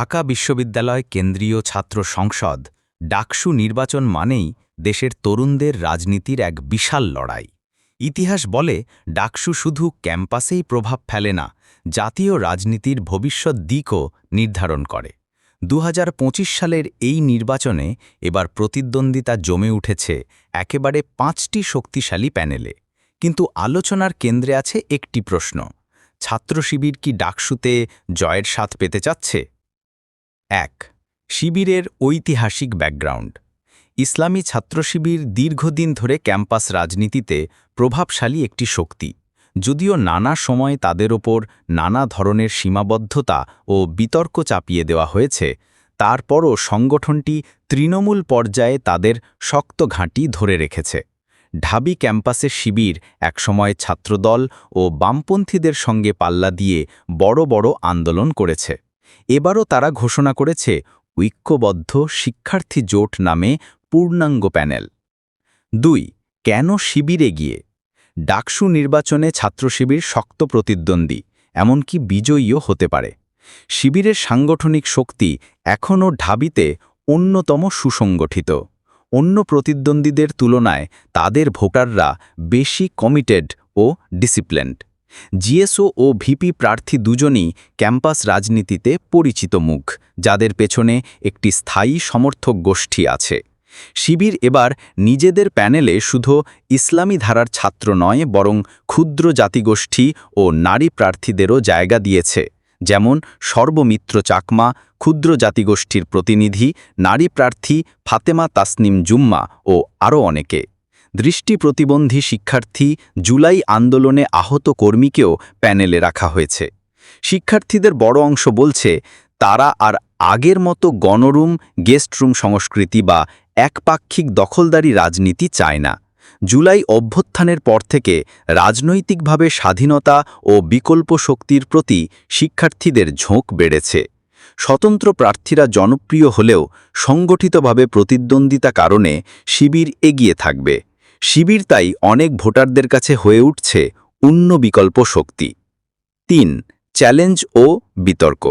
ঢাকা বিশ্ববিদ্যালয় কেন্দ্রীয় ছাত্র সংসদ ডাকসু নির্বাচন মানেই দেশের তরুণদের রাজনীতির এক বিশাল লড়াই। ইতিহাস বলে, ডাকসু শুধু ক্যাম্পাসেই প্রভাব ফেলে না, জাতীয় রাজনীতির ভবিষ্যৎ দিকও নির্ধারণ করে। দু হাজার পঁচিশ সালের এই নির্বাচনে এবার প্রতিদ্বন্দ্বিতা জমে উঠেছে একেবারে পাঁচটি শক্তিশালী প্যানেলে। কিন্তু আলোচনার কেন্দ্রে আছে একটি প্রশ্ন ছাত্র শিবির কি ডাকসুতে জয়ের স্বাদ পেতে চাচ্ছে? এক, শিবিরের ঐতিহাসিক ব্যাকগ্রাউন্ড। ইসলামী ছাত্র শিবির দীর্ঘদিন ধরে ক্যাম্পাস রাজনীতিতে প্রভাবশালী একটি শক্তি, যদিও নানা সময় তাদের ওপর নানা ধরনের সীমাবদ্ধতা ও বিতর্ক চাপিয়ে দেওয়া হয়েছে, তারপরও সংগঠনটি তৃণমূল পর্যায়ে তাদের শক্ত ঘাঁটি ধরে রেখেছে। ঢাবি ক্যাম্পাসের শিবির একসময় ছাত্রদল ও বামপন্থীদের সঙ্গে পাল্লা দিয়ে বড় বড় আন্দোলন করেছে। এবারও তারা ঘোষণা করেছে ঐক্যবদ্ধ শিক্ষার্থী জোট নামে পূর্ণাঙ্গ প্যানেল। দুই, কেন শিবিরে গিয়ে ডাকসু নির্বাচনে ছাত্রশিবির শক্ত প্রতিদ্বন্দ্বী, এমনকি বিজয়ীও হতে পারে। শিবিরের সাংগঠনিক শক্তি এখনও ঢাবিতে অন্যতম সুসংগঠিত। অন্য প্রতিদ্বন্দ্বীদের তুলনায় তাদের ভোটাররা বেশি কমিটেড ও ডিসিপ্লিনড। জিএসও ও ভিপি প্রার্থী দুজনই ক্যাম্পাস রাজনীতিতে পরিচিত মুখ, যাদের পেছনে একটি স্থায়ী সমর্থক গোষ্ঠী আছে। শিবির এবার নিজেদের প্যানেলে শুধু ইসলামী ধারার ছাত্র নয়, বরং ক্ষুদ্র জাতিগোষ্ঠী ও নারী প্রার্থীদেরও জায়গা দিয়েছে। যেমন সর্বমিত্র চাকমা, ক্ষুদ্র জাতিগোষ্ঠীর প্রতিনিধি, নারী প্রার্থী ফাতেমা তাসনিম জুম্মা ও আরও অনেকে। দৃষ্টি প্রতিবন্ধী শিক্ষার্থী জুলাই আন্দোলনে আহত কর্মীকেও প্যানেলে রাখা হয়েছে। শিক্ষার্থীদের বড় অংশ বলছে, তারা আর আগের মতো গণরুম গেস্টরুম সংস্কৃতি বা একপাক্ষিক দখলদারি রাজনীতি চায় না। জুলাই অভ্যুত্থানের পর থেকে রাজনৈতিকভাবে স্বাধীনতা ও বিকল্প শক্তির প্রতি শিক্ষার্থীদের ঝোঁক বেড়েছে। স্বতন্ত্র প্রার্থীরা জনপ্রিয় হলেও সংগঠিতভাবে প্রতিদ্বন্দ্বিতা কারণে শিবির এগিয়ে থাকবে। শিবির তাই অনেক ভোটারদের কাছে হয়ে উঠছে অন্য বিকল্প শক্তি। তিন, চ্যালেঞ্জ ও বিতর্ক।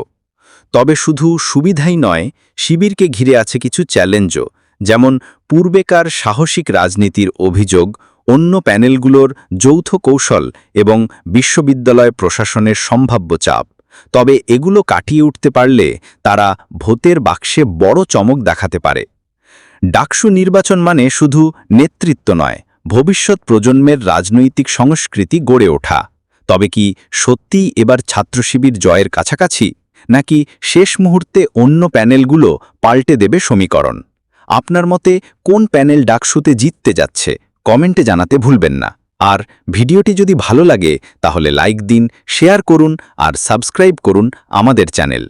তবে শুধু সুবিধাই নয়, শিবিরকে ঘিরে আছে কিছু চ্যালেঞ্জও, যেমন পূর্বেকার সাহসিক রাজনীতির অভিযোগ, অন্য প্যানেলগুলোর যৌথ কৌশল এবং বিশ্ববিদ্যালয় প্রশাসনের সম্ভাব্য চাপ। তবে এগুলো কাটিয়ে উঠতে পারলে তারা ভোটের বাক্সে বড় চমক দেখাতে পারে। ডাকসু নির্বাচন মানে শুধু নেতৃত্ব নয়, ভবিষ্যৎ প্রজন্মের রাজনৈতিক সংস্কৃতি গড়ে ওঠা। তবে কি সত্যিই এবার ছাত্রশিবির জয়ের কাছাকাছি, নাকি শেষ মুহূর্তে অন্য প্যানেলগুলো পাল্টে দেবে সমীকরণ? আপনার মতে কোন প্যানেল ডাকসুতে জিততে যাচ্ছে, কমেন্টে জানাতে ভুলবেন না। আর ভিডিওটি যদি ভালো লাগে, তাহলে লাইক দিন, শেয়ার করুন, আর সাবস্ক্রাইব করুন আমাদের চ্যানেল।